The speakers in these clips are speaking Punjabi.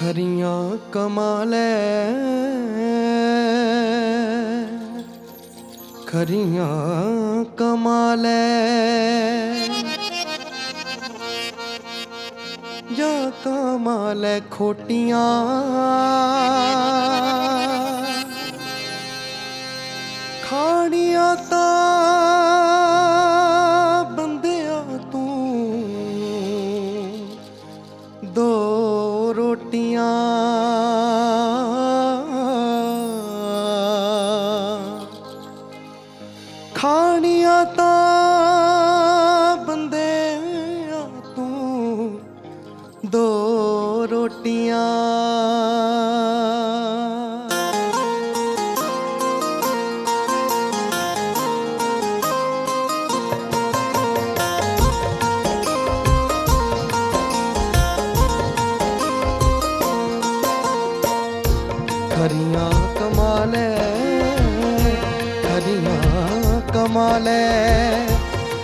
ਖਰੀਆਂ ਕਮਾਲੇ ਖਰੀਆਂ ਕਮਾਲੇ ਜਾ ਕਮਾਲੇ ਖੋਟੀਆਂ। ਖਾਣੀਆਂ ਤਾਂ ਦੋ ਖਰੀਆਂ ਕਮਾਲੇ ਖਰੀਆਂ ਕਮਾਲੇ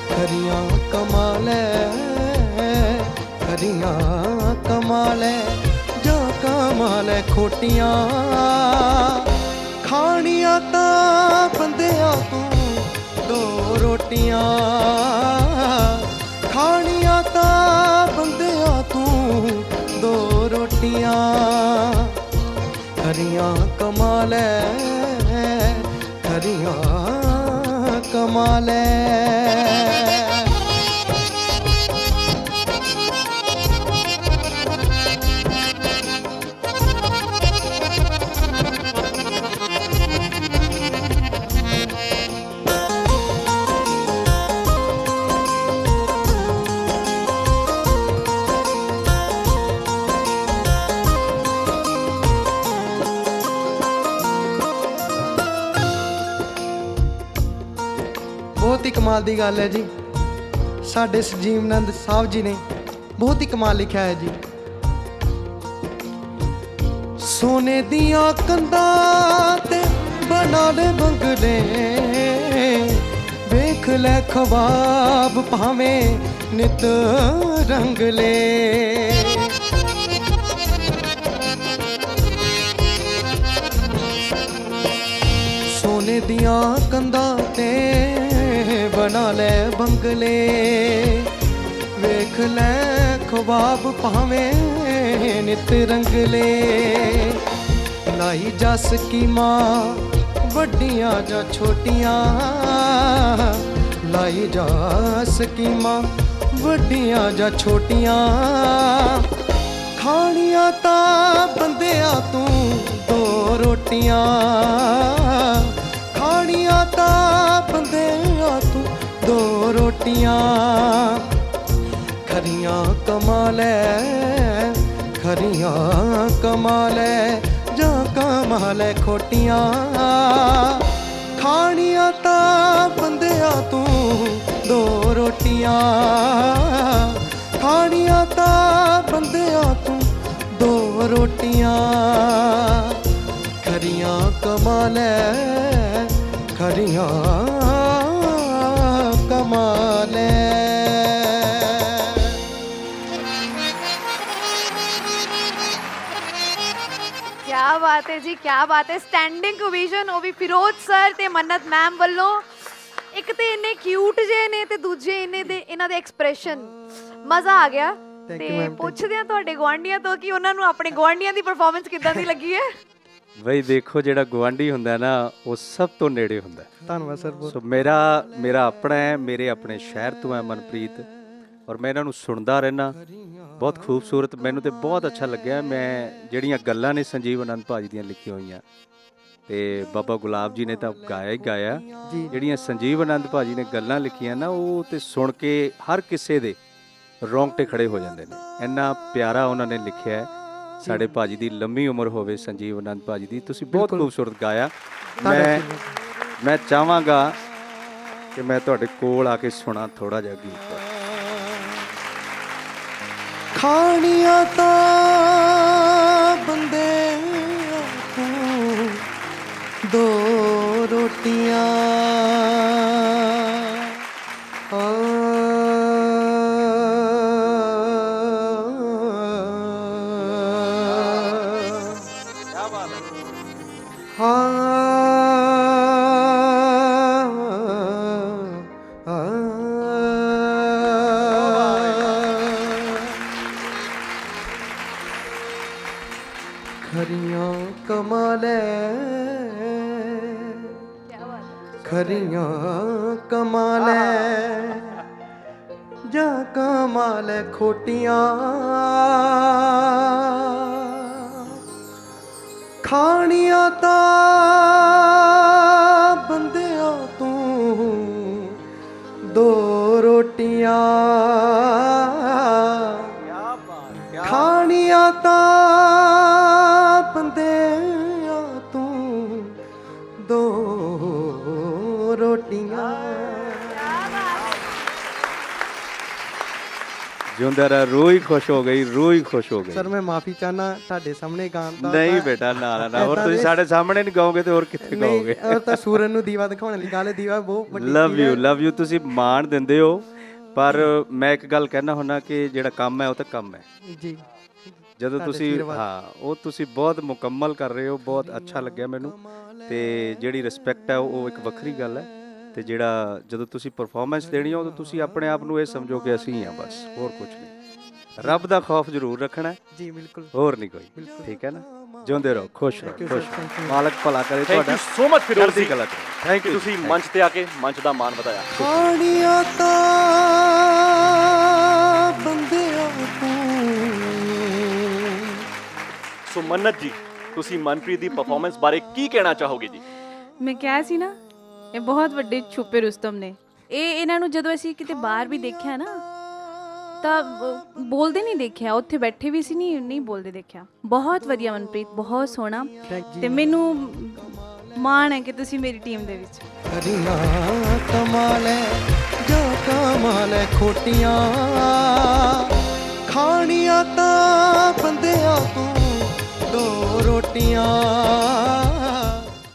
ਖਰੀਆਂ ਕਮਾਲੇ ਖਰੀਆਂ ਕਮਾਲੇ, ਜੋ ਕਮਾਲੇ ਖੋਟੀਆਂ। ਖਾਣੀਆਂ ਤਾਂ ਬੰਦਿਆ ਤੂੰ ਦੋ ਰੋਟੀਆਂ। ਖਾਣੀਆਂ ਤਾਂ ਬੰਦਿਆ ਤੂੰ ਦੋ ਰੋਟੀਆਂ। ਖਰੀਆਂ ਕਮਾਲੇ ਖਰੀਆਂ ਕਮਾਲੇ ਬਹੁਤ ਦੀ ਗੱਲ ਹੈ ਜੀ। ਸਾਡੇ ਸਜੀਵਨੰਦ ਸਾਹਿਬ ਜੀ ਨੇ ਬਹੁਤ ਹੀ ਕਮਾਲ ਲਿਖਿਆ ਹੈ ਜੀ। ਸੋਨੇ ਦੀਆਂ ਕੰਧਾਂ ਤੇ ਬਣਾ ਲੈ ਬੰਗਲੇ ਵੇਖ ਲੈ ਖਵਾਬ ਭਾਵੇਂ ਨਿਤ ਰੰਗਲੇ ਸੋਨੇ ਦੀਆਂ ਕੰਧਾਂ ਤੇ ਬਣਾ ਲੈ ਬੰਗਲੇ। ਵੇਖ ਲੈ ਖਵਾਬ ਭਾਵੇਂ ਨਿਤ ਰੰਗਲੇ। ਲਾਈ ਜਸ ਕੀ ਮਾਂ, ਵੱਡੀਆਂ ਜਾਂ ਛੋਟੀਆਂ। ਲਾਈ ਜਸ ਕੀ ਮਾਂ, ਵੱਡੀਆਂ ਜਾਂ ਛੋਟੀਆਂ। ਖਾਣੀਆਂ ਤਾਂ ਬੰਦਿਆ ਤੂੰ ਦੋ ਰੋਟੀਆਂ। ਰੋਟੀਆਂ, ਖਰੀਆਂ ਕਮਾਲੇ ਖਰੀਆਂ ਕਮਾਲੇ, ਜਾਂ ਕਮਾਲੇ ਖੋਟੀਆਂ। ਖਾਣੀਆਂ ਤਾਂ ਬੰਦਿਆ ਤੂੰ ਦੋ ਰੋਟੀਆਂ। ਖਾਣੀਆਂ ਤਾਂ ਬੰਦਿਆ ਤੂੰ ਦੋ ਰੋਟੀਆਂ। ਖਰੀਆਂ ਕਮਾਲੇ, ਖਰੀਆਂ ਬਾਤ ਹੈ ਜੀ ਕੀ ਬਾਤ ਹੈ ਸਟੈਂਡਿੰਗ ਓਵੇਸ਼ਨ ਉਹ ਵੀ ਫਿਰੋਜ਼ ਸਰ ਤੇ ਮੰਨਤ ਮੈਮ ਵੱਲੋਂ ਇੱਕ ਤੇ ਇੰਨੇ ਕਿਊਟ ਜੇ ਨੇ ਤੇ ਦੂਜੇ ਇੰਨੇ ਦੇ ਇਹਨਾਂ ਦੇ ਐਕਸਪ੍ਰੈਸ਼ਨ ਮਜ਼ਾ ਆ ਗਿਆ ਤੇ ਪੁੱਛਦੇ ਆ ਤੁਹਾਡੇ ਗਵਾਂਢੀਆਂ ਤੋਂ ਕਿ ਉਹਨਾਂ ਨੂੰ ਆਪਣੇ ਗਵਾਂਢੀਆਂ ਦੀ ਪਰਫਾਰਮੈਂਸ ਕਿੱਦਾਂ ਦੀ ਲੱਗੀ ਹੈ ਬਈ ਦੇਖੋ ਜਿਹੜਾ ਗਵਾਂਢੀ ਹੁੰਦਾ ਨਾ ਉਹ ਸਭ ਤੋਂ ਨੇੜੇ ਹੁੰਦਾ ਧੰਨਵਾਦ ਸਰ ਬਹੁਤ ਸੋ ਮੇਰਾ ਮੇਰਾ ਆਪਣਾ ਹੈ ਮੇਰੇ ਆਪਣੇ ਸ਼ਹਿਰ ਤੋਂ ਹੈ ਮਨਪ੍ਰੀਤ ਔਰ ਮੈਂ ਇਹਨਾਂ ਨੂੰ ਸੁਣਦਾ ਰਹਿਣਾ ਬਹੁਤ ਖੂਬਸੂਰਤ ਮੈਨੂੰ ਤੇ ਬਹੁਤ ਅੱਛਾ ਲੱਗਿਆ। ਮੈਂ ਜਿਹੜੀਆਂ ਗੱਲਾਂ ਨੇ ਸੰਜੀਵ ਆਨੰਦ ਭਾਜੀ ਦੀਆਂ ਲਿਖੀਆਂ ਹੋਈਆਂ ਤੇ ਬਾਬਾ ਗੁਲਾਬ ਜੀ ਨੇ ਤਾਂ ਗਾਇਆ ਹੀ ਗਾਇਆ। ਜਿਹੜੀਆਂ ਸੰਜੀਵ ਆਨੰਦ ਭਾਜੀ ਨੇ ਗੱਲਾਂ ਲਿਖੀਆਂ ਨਾ ਉਹ ਤੇ ਸੁਣ ਕੇ ਹਰ ਕਿਸੇ ਦੇ ਰੋਂਗਟੇ ਖੜੇ ਹੋ ਜਾਂਦੇ ਨੇ। ਇੰਨਾ ਪਿਆਰਾ ਉਹਨਾਂ ਨੇ ਲਿਖਿਆ ਸਾਡੇ ਭਾਜੀ ਦੀ ਲੰਮੀ ਉਮਰ ਹੋਵੇ ਸੰਜੀਵ ਆਨੰਦ ਭਾਜੀ ਦੀ। ਤੁਸੀਂ ਬਹੁਤ। ਖੂਬਸੂਰਤ ਗਾਇਆ। ਮੈਂ। ਮੈਂ ਚਾਹਾਂਗਾ ਕਿ ਮੈਂ ਤੁਹਾਡੇ ਕੋਲ ਆ ਕੇ ਸੁਣਾ ਥੋੜਾ ਜਿਹਾ ਗੀਤ। ਖਾਣੀਆਂ ਤਾਂ ਬੰਦੇ ਤੂੰ ਦੋ ਰੋਟੀਆਂ। ਆ ਖਰੀਆਂ ਕਮਾਲੇ ਕੀ ਬਾਤ ਖਰੀਆਂ ਕਮਾਲੇ ਜਾਂ ਕਮਾਲੇ ਖੋਟੀਆਂ। ਖਾਣੀਆਂ ਤਾਂ ਬੰਦਿਆਂ ਤੂੰ ਦੋ ਰੋਟੀਆਂ। ਖਾਣੀਆਂ ਤਾਂ ਜਿਉਂਦਾ ਰਹਿ ਹੀ ਖੁਸ਼ ਹੋ ਗਈ ਰੂਹ ਹੀ ਖੁਸ਼ ਹੋ ਗਈ। ਸਰ ਮੈਂ ਮਾਫੀ ਚਾਹਨਾ ਤੁਹਾਡੇ ਸਾਹਮਣੇ ਗਾਣ ਦਾ ਨਹੀਂ ਬੇਟਾ ਨਾ ਨਾ ਨਾ ਹੋਰ ਏਦਾਂ ਤੁਸੀਂ ਦੇ- ਸਾਡੇ ਸਾਹਮਣੇ ਨਹੀਂ ਗਾਓਗੇ ਤੇ ਹੋਰ ਕਿੱਥੇ ਨਹੀਂ ਗਾਓਗੇ? ਉਹ ਤਾਂ ਸੂਰਨ ਨੂੰ ਦੀਵਾ ਦਿਖਾਉਣ ਲਈ ਗੱਲ ਦੀਵਾ ਬਹੁਤ ਵੱਡੀ ਲਵ ਚੀਜ਼ ਯੂ। ਲਵ ਯੂ ਤੁਸੀਂ ਮਾਣ ਦਿੰਦੇ ਹੋ ਪਰ ਮੈਂ ਇੱਕ ਗੱਲ ਕਹਿਣਾ ਹੁੰਨਾ ਕਿ ਜਿਹੜਾ ਕੰਮ ਹੈ ਉਹ ਤਾਂ ਕੰਮ ਹੈ। ਜੀ। ਜਦੋਂ ਤੁਹਾਡੇ ਤੁਸੀਂ ਆਸ਼ੀਰਵਾਦ। ਹਾਂ ਉਹ ਤੁਸੀਂ ਬਹੁਤ ਮੁਕੰਮਲ ਕਰ ਰਹੇ ਹੋ ਬਹੁਤ ਅੱਛਾ ਲੱਗਿਆ ਮੈਨੂੰ ਤੇ ਜਿਹੜੀ ਰਿਸਪੈਕਟ ਹੈ ਉਹ ਇੱਕ ਵੱਖਰੀ ਗੱਲ ਹੈ। ਤੇ ਜਿਹੜਾ ਜਦੋਂ ਤੁਸੀਂ ਪਰਫਾਰਮੈਂਸ ਦੇਣੀ ਹੈ ਉਦੋਂ ਤੁਸੀਂ ਆਪਣੇ ਆਪ ਨੂੰ ਇਹ ਸਮਝੋ ਕਿ ਅਸੀਂ ਹਾਂ ਬਸ ਹੋਰ ਕੁਝ ਨਹੀਂ। ਰੱਬ ਦਾ ਖੌਫ ਜ਼ਰੂਰ ਰੱਖਣਾ ਹੈ, ਜੀ ਬਿਲਕੁਲ। ਹੋਰ ਨਹੀਂ ਕੋਈ। ਠੀਕ ਹੈ ਨਾ? ਜਿਉਂਦੇ ਰਹੋ। ਖੁਸ਼ ਰਹੋ. ਖੁਸ਼. ਮਾਲਕ ਭਲਾ ਕਰੇ ਥੈਂਕ ਤੁਹਾਡਾ। You so much Firoz ji thank you ਤੁਸੀਂ ਮੰਚ ਤੇ ਆ ਕੇ ਮੰਚ ਦਾ ਮਾਣ ਵਧਾਇਆ। ਖਾਣੀਆਂ ਤਾਂ ਬੰਦਿਆਂ ਤੂੰ। ਸੋ ਮੰਨਤ ਜੀ ਤੁਸੀਂ ਮਨਪ੍ਰੀਤ ਦੀ ਪਰਫਾਰਮੈਂਸ ਬਾਰੇ ਕੀ ਕਹਿਣਾ ਚਾਹੋਗੇ ਜੀ? ਮੈਂ ਕਿਹਾ ਸੀ ਨਾ ਇਹ ਬਹੁਤ ਵੱਡੇ ਛੁਪੇ ਰੁਸਤਮ ਨੇ। ਇਹ ਇਹਨਾਂ ਨੂੰ ਜਦੋਂ ਅਸੀਂ ਕਿਤੇ ਬਾਹਰ ਵੀ ਦੇਖਿਆ ਨਾ, ਤਾਂ ਬ- ਬੋਲਦੇ ਨਹੀਂ ਦੇਖਿਆ। ਉੱਥੇ ਬੈਠੇ ਵੀ ਸੀ, ਨਹੀਂ ਨਹੀਂ ਬੋਲਦੇ ਦੇਖਿਆ। ਬਹੁਤ ਵਧੀਆ ਮਨਪ੍ਰੀਤ, ਬਹੁਤ ਸੋਹਣਾ। ਤੇ ਮੈਨੂੰ ਮਾਣ ਹੈ ਕਿ ਤੁਸੀਂ ਮੇਰੀ ਟੀਮ ਦੇ ਵਿੱਚ। ਕਰੀਆਂ ਕਮਾਲੇ ਜੋ ਕਮਾਲੇ ਖੋਟੀਆਂ। ਖਾਣੀਆਂ ਤਾਂ ਬੰਦਿਆਂ ਤੂੰ ਦੋ ਰੋਟੀਆਂ।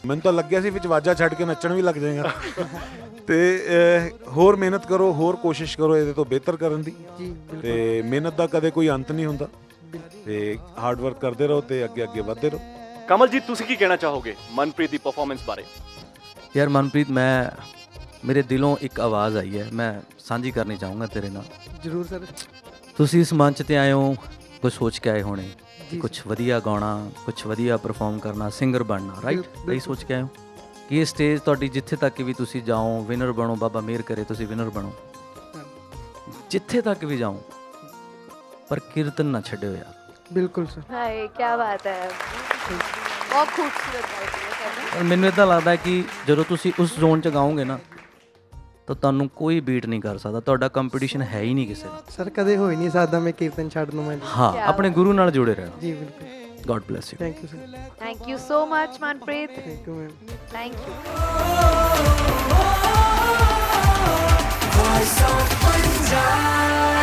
ਮੈਨੂੰ ਤਾਂ ਲੱਗਿਆ ਸੀ ਵਿੱਚ ਵਾਜਾ ਛੱਡ ਕੇ ਨੱਚਣ ਵੀ ਲੱਗ ਜਾਏਗਾ। ਤੇ ਅਹ, ਹੋਰ ਮਿਹਨਤ ਕਰੋ ਹੋਰ ਕੋਸ਼ਿਸ਼ ਕਰੋ ਇਹਦੇ ਤੋਂ ਬਿਹਤਰ ਕਰਨ ਦੀ। ਜੀ ਤੇ ਮਿਹਨਤ ਦਾ ਕਦੇ ਕੋਈ ਅੰਤ ਨਹੀਂ ਹੁੰਦਾ। ਤੇ ਹਾਰਡ ਵਰਕ ਕਰਦੇ ਰਹੋ ਤੇ ਅੱਗੇ ਅੱਗੇ ਵਧਦੇ ਰਹੋ। ਕਮਲ ਜੀ ਤੁਸੀਂ ਕੀ ਕਹਿਣਾ ਚਾਹੋਗੇ ਮਨਪ੍ਰੀਤ ਦੀ ਪਰਫਾਰਮੈਂਸ ਬਾਰੇ? ਯਾਰ ਮਨਪ੍ਰੀਤ ਮੈਂ ਮੇਰੇ ਦਿਲੋਂ ਇੱਕ ਆਵਾਜ਼ ਆਈ ਹੈ। ਮੈਂ ਸਾਂਝੀ ਕਰਨੀ ਚਾਹੂੰਗਾ ਤੇਰੇ ਨਾਲ। ਜਰੂਰ ਸਰ। ਤੁਸੀਂ ਇਸ ਮੰਚ ਤੇ ਆਏ ਹੋ ਕੁਝ ਸੋਚ ਕੇ ਆਏ ਹੋਣੇ। ਕੁਝ ਵਧੀਆ ਗਾਉਣਾ ਕੁਝ ਵਧੀਆ ਪਰਫਾਰਮ ਕਰਨਾ ਸਿੰਗਰ ਬਣਨਾ ਰਾਈਟ। ਇਹੀ ਸੋਚ ਕੇ ਆਏ ਹੋ? ਕਿ ਇਹ ਸਟੇਜ ਤੁਹਾਡੀ ਜਿੱਥੇ ਤੱਕ ਵੀ ਤੁਸੀਂ ਜਾਓ ਵਿਨਰ ਬਣੋ ਬਾਬਾ ਮਿਹਰ ਕਰੇ ਤੁਸੀਂ ਵਿਨਰ ਬਣੋ। ਜਿੱਥੇ ਤੱਕ ਵੀ ਜਾਓ ਪਰ ਕੀਰਤਨ ਨਾ ਛੱਡਿਓ ਯਾਰ। ਬਿਲਕੁਲ ਸਰ। ਹਾਏ ਕੀ ਬਾਤ ਹੈ। ਬਹੁਤ ਖੂਬਸੂਰਤ ਹੈ ਮੈਨੂੰ ਇਦਾਂ ਲੱਗਦਾ ਕਿ ਜਦੋਂ ਤੁਸੀਂ ਉਸ ਜ਼ੋਨ 'ਚ ਗਾਓਗੇ ਨਾ ਤਾਂ ਤੁਹਾਨੂੰ ਕੋਈ ਬੀਟ ਨਹੀਂ ਕਰ ਸਕਦਾ ਤੁਹਾਡਾ ਕੰਪੀਟੀਸ਼ਨ ਹੈ ਹੀ ਨਹੀਂ ਕਿਸੇ ਸਰ ਕਦੇ ਹੋ ਹੀ ਨਹੀਂ ਸਕਦਾ ਮੈਂ ਕੀਰਤਨ ਛੱਡ ਨੂੰ ਮੈਂ। ਹਾਂ ਆਪਣੇ ਗੁਰੂ ਨਾਲ ਜੁੜੇ ਰਹਿਣਾ। ਜੀ ਬਿਲਕੁਲ। God bless you thank you sir thank you so much Manpreet thank you ma'am thank you Voice of Punjab